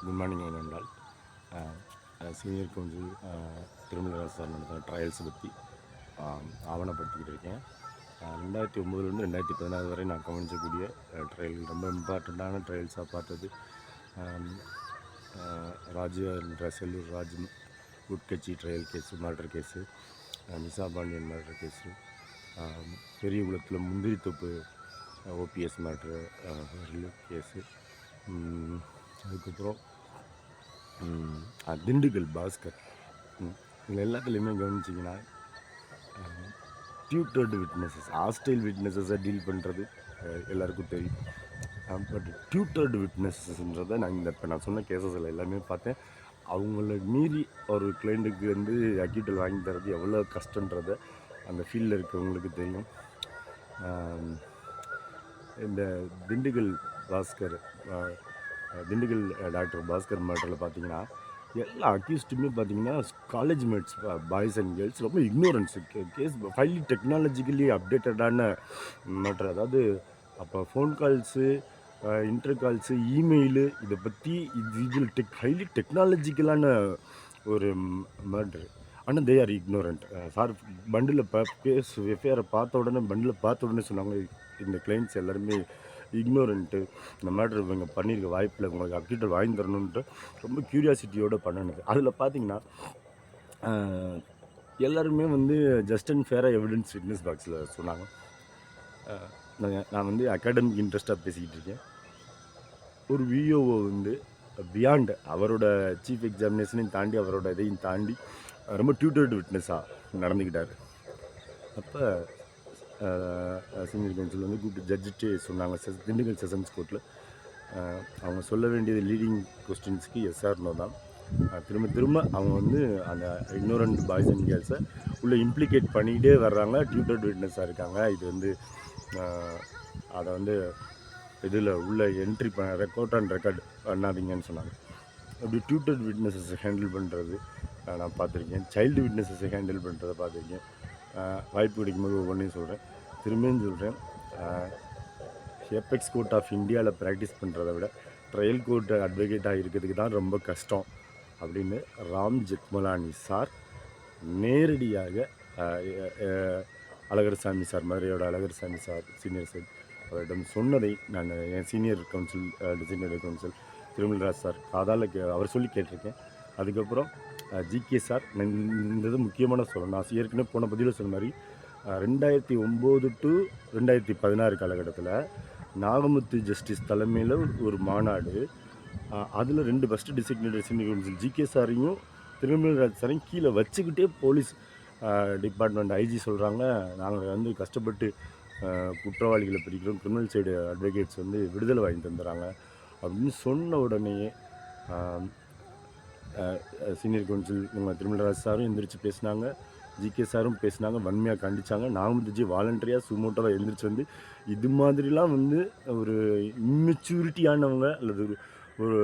Good morning ஏனென்றால் senior counsel Thirumalai sir நடத்தின ட்ரையல்ஸை பற்றி ஆவணப்படுத்திக்கிட்டு இருக்கேன். ரெண்டாயிரத்தி ஒம்பதுலேருந்து ரெண்டாயிரத்தி பதினாறு வரை நான் கவனிச்சக்கூடிய ட்ரையல் ரொம்ப இம்பார்ட்டண்ட்டான ட்ரையல்ஸாக பார்த்தது ஆம், ராஜு என்ற செல்லூர் ராஜ் உட்கட்சி trial case murder case Nisha Pandian murder case பெரிய குளத்தில் முந்திரித்தொப்பு ஓபிஎஸ் மர்டர் கேஸு அதுக்கப்புறம் திண்டுக்கல் பாஸ்கர். இதில் எல்லாத்துலேயுமே கவனிச்சிங்கன்னா டியூட்டர்டு விட்னஸஸ் ஹாஸ்டைல் விட்னஸஸை டீல் பண்ணுறது எல்லாருக்கும் தெரியும். பட் டியூட்டர்டு விட்னஸஸ்ன்றதை நான் இந்த இப்போ நான் சொன்ன கேசஸில் எல்லாமே பார்த்தேன். அவங்கள மீறி ஒரு கிளைண்ட்டுக்கு வந்து அக்யூட்டல் வாங்கி தரது எவ்வளோ கஷ்டன்றதை அந்த ஃபீல்டில் இருக்கிறவங்களுக்கு தெரியும். இந்த திண்டுக்கல் பாஸ்கர் திண்டுக்கல் டாக்டர் பாஸ்கர் மேட்டரில் பார்த்தீங்கன்னா எல்லா அக்யூஸ்டுமே பார்த்தீங்கன்னா college mates boys and girls ரொம்ப இக்னோரன்ஸ் கேஸ் ஃபைலி டெக்னாலஜிக்கலி அப்டேட்டடான மேட்டர் அதாவது அப்போ phone calls inter calls email இதை பற்றி இது இதில் டெக் ஹைலி டெக்னாலஜிக்கலான ஒரு மேட்ரு ஆனால் they are ignorant sir bundle ப பேஸ் எஃப்ஐஆரை பார்த்த உடனே பண்டில் பார்த்த உடனே சொன்னாங்க இந்த கிளைண்ட்ஸ் எல்லாருமே இக்னோரண்ட்டு. இந்த மாதிரி இவங்க பண்ணியிருக்க வாய்ப்பில் உங்களுக்கு அப்டேட்டர் வாங்கி தரணுன்ட்டு ரொம்ப க்யூரியாசிட்டியோடு பண்ணினது. அதில் பார்த்தீங்கன்னா எல்லாருமே வந்து ஜஸ்ட் அண்ட் ஃபேராக எவிடன்ஸ் விட்னஸ் பாக்ஸில் சொன்னாங்க. நான் வந்து அகாடமிக் இன்ட்ரெஸ்ட்டாக பேசிக்கிட்டு இருக்கேன். ஒரு விஓஓ வந்து பியாண்ட் அவரோட சீஃப் எக்ஸாமினேஷனையும் தாண்டி அவரோட இதையும் தாண்டி ரொம்ப டியூட்டர்டு விட்னஸாக நடந்துக்கிட்டார். அப்போ சீனியர் கவுன்சில் வந்து கூப்பிட்டு ஜட்ஜிட்டு சொன்னாங்க செஸ் திண்டுக்கல் செஷன்ஸ் கோர்ட்டில் அவங்க சொல்ல வேண்டியது லீடிங் கொஸ்டின்ஸ்க்கு எஸ்ஆர்னோ தான். திரும்ப திரும்ப அவங்க வந்து அந்த இக்னோரண்ட் பாய்ஸ் அண்ட் கேர்ள்ஸை உள்ளே இம்ப்ளிகேட் பண்ணிக்கிட்டே வர்றாங்க டியூட்டர்ட் விட்னஸாக இருக்காங்க. இது வந்து அதை வந்து இதில் உள்ள என்ட்ரி பண்ண ரெக்கார்ட் அண்ட் ரெக்கார்ட் பண்ணாதீங்கன்னு சொன்னாங்க. அப்படி டியூட்டட் விட்னஸஸை ஹேண்டில் பண்ணுறது நான் பார்த்துருக்கேன். சைல்டு விட்னஸஸை ஹேண்டில் பண்ணுறதை பார்த்துருக்கேன். வாய்ப்பு கிடைக்கும்போது ஒவ்வொன்றையும் சொல்கிறேன் திரும்பியும் சொல்கிறேன் ஏபெக்ஸ் கோர்ட் ஆஃப் இந்தியாவில் ப்ராக்டிஸ் பண்ணுறத விட ட்ரையல் கோர்ட் அட்வொகேட்டாக இருக்கிறதுக்கு தான் ரொம்ப கஷ்டம் அப்படின்னு ராம் ஜெக்மலானி சார் நேரடியாக அழகர் சாமி சார் மதுரையோட அழகர் சாமி சார் சீனியர் சார் அவரிடம் சொன்னதை நான் என் senior counsel senior counsel Thirumalraj sir காதால் கே அவர் சொல்லி கேட்டிருக்கேன். அதுக்கப்புறம் ஜிகே சார் நான் இந்த இது முக்கியமான சொல்லணும் நான் ஏற்கனவே போன பதிவில் சொன்ன மாதிரி ரெண்டாயிரத்தி ஒம்பது டு ரெண்டாயிரத்தி பதினாறு காலகட்டத்தில் நாகமுத்து ஜஸ்டிஸ் தலைமையில் ஒரு மாநாடு அதில் ரெண்டு first designated senior counsel GK சாரையும் திருமலராஜ் சாரையும் கீழே வச்சுக்கிட்டே போலீஸ் டிபார்ட்மெண்ட் ஐஜி சொல்கிறாங்க நாங்கள் வந்து கஷ்டப்பட்டு குற்றவாளிகளை பிடிக்கிறோம். கிரிமினல் சைடு அட்வொகேட்ஸ் வந்து விடுதலை வாங்கி தந்துடுறாங்க அப்படின்னு சொன்ன உடனேயே சீனியர் கவுன்சில் இவங்க திருமலராஜ் சாரும் எந்திரிச்சு பேசினாங்க. ஜிகே சாரும் பேசினாங்க. வன்மையாக கண்டிச்சாங்க. நாகமுத்துஜி வாலண்டரியாக சுமோட்டோவாக எழுந்திரிச்சு வந்து இது மாதிரிலாம் வந்து ஒரு இம்மெச்சூரிட்டியானவங்க அல்லது ஒரு ஒரு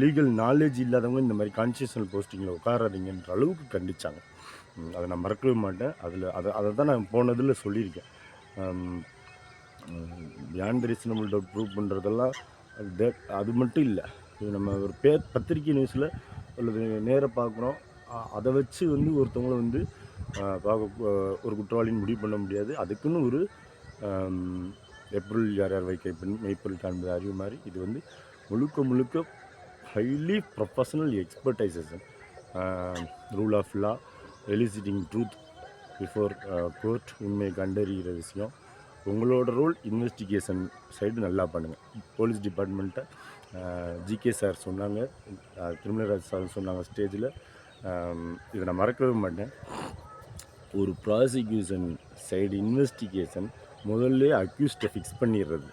லீகல் நாலேஜ் இல்லாதவங்க இந்த மாதிரி கான்ஸ்டியூஷனல் போஸ்டிங்கில் உட்காராதீங்கன்ற அளவுக்கு கண்டிச்சாங்க. அதை நான் மறக்கவே மாட்டேன். அதில் அதை அதை தான் நான் போனதில் சொல்லியிருக்கேன். பியாண்ட் ரீசனபிள் டவுட் ப்ரூவ் பண்ணுறதெல்லாம் அது மட்டும் இல்லை. இது நம்ம ஒரு பேர் பத்திரிக்கை நியூஸில் அல்லது நேராக பார்க்குறோம். அதை வச்சு வந்து ஒருத்தவங்களை வந்து பார்க்க ஒரு குற்றவாளின்னு முடிவு பண்ண முடியாது. அதுக்குன்னு ஒரு ஏப்ரல் யார் யார் வைக்க பண்ணி மெய்ப்பொருள் காண்பது அறிவு மாதிரி இது வந்து முழுக்க முழுக்க highly professional expertisation rule of law eliciting truth before court உண்மை கண்டறிகிற விஷயம். உங்களோட ரோல் இன்வெஸ்டிகேஷன் சைடு நல்லா பண்ணுங்கள் போலீஸ் டிபார்ட்மெண்ட்டை ஜிகே சார் சொன்னாங்க. திருமலராஜ் சார் சொன்னாங்க ஸ்டேஜில். இதை நான் மறக்கவே மாட்டேன். ஒரு ப்ராசிக்யூஷன் சைடு இன்வெஸ்டிகேஷன் முதல்ல அக்யூஸ்டை ஃபிக்ஸ் பண்ணிடுறது.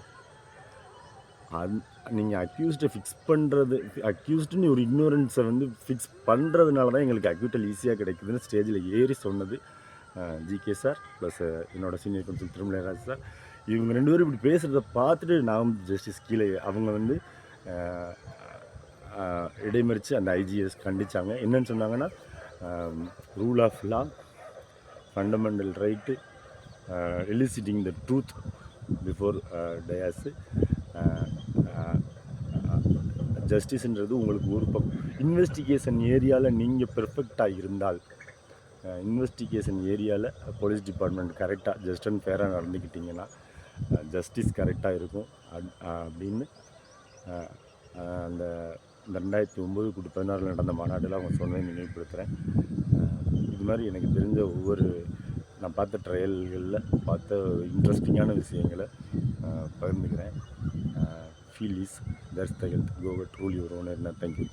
அந் நீங்கள் அக்யூஸ்டை ஃபிக்ஸ் பண்ணுறது அக்யூஸ்டுன்னு ஒரு இக்னோரன்ஸை வந்து ஃபிக்ஸ் பண்ணுறதுனால தான் எங்களுக்கு அக்யூட்டல் ஈஸியாக கிடைக்குதுன்னு ஸ்டேஜில் ஏறி சொன்னது. ஜிகே சார் ப்ளஸ் என்னோட சீனியர் கவுன்சில் திருமலைராஜ் சார். இவங்க ரெண்டு பேரும் இப்படி பேசுகிறத பார்த்துட்டு நான் ஜஸ்டிஸ் கீழே அவங்க வந்து இடைமறித்து அந்த ஐஜிஎஸ் கண்டிச்சாங்க. என்னன்னு சொன்னாங்கன்னா rule of law fundamental right eliciting the truth before dais ஜஸ்டிஸ்ன்றது உங்களுக்கு ஒரு பக்கம். இன்வெஸ்டிகேஷன் ஏரியாவில் நீங்கள் பெர்ஃபெக்டாக இருந்தால் இன்வெஸ்டிகேஷன் ஏரியாவில் போலீஸ் டிபார்ட்மெண்ட் கரெக்டாக ஜஸ்ட் அண்ட் ஃபேராக நடந்துக்கிட்டிங்கன்னா ஜஸ்டிஸ் கரெக்டாக இருக்கும். அப்- அப்படின்னு அந்த இந்த ரெண்டாயிரத்தி ஒம்பது கூட்டு பதினாறில் நடந்த மாநாட்டில் அவங்க சொன்னதை நினைவுபடுத்துகிறேன் இது மாதிரி எனக்கு தெரிஞ்ச ஒவ்வொரு நான் பார்த்த ட்ரையல்களில் பார்த்த இன்ட்ரெஸ்டிங்கான விஷயங்களை பகிர்ந்துக்கிறேன். Feel is that's the health. Go truly ஒரு ஓனர். Thank you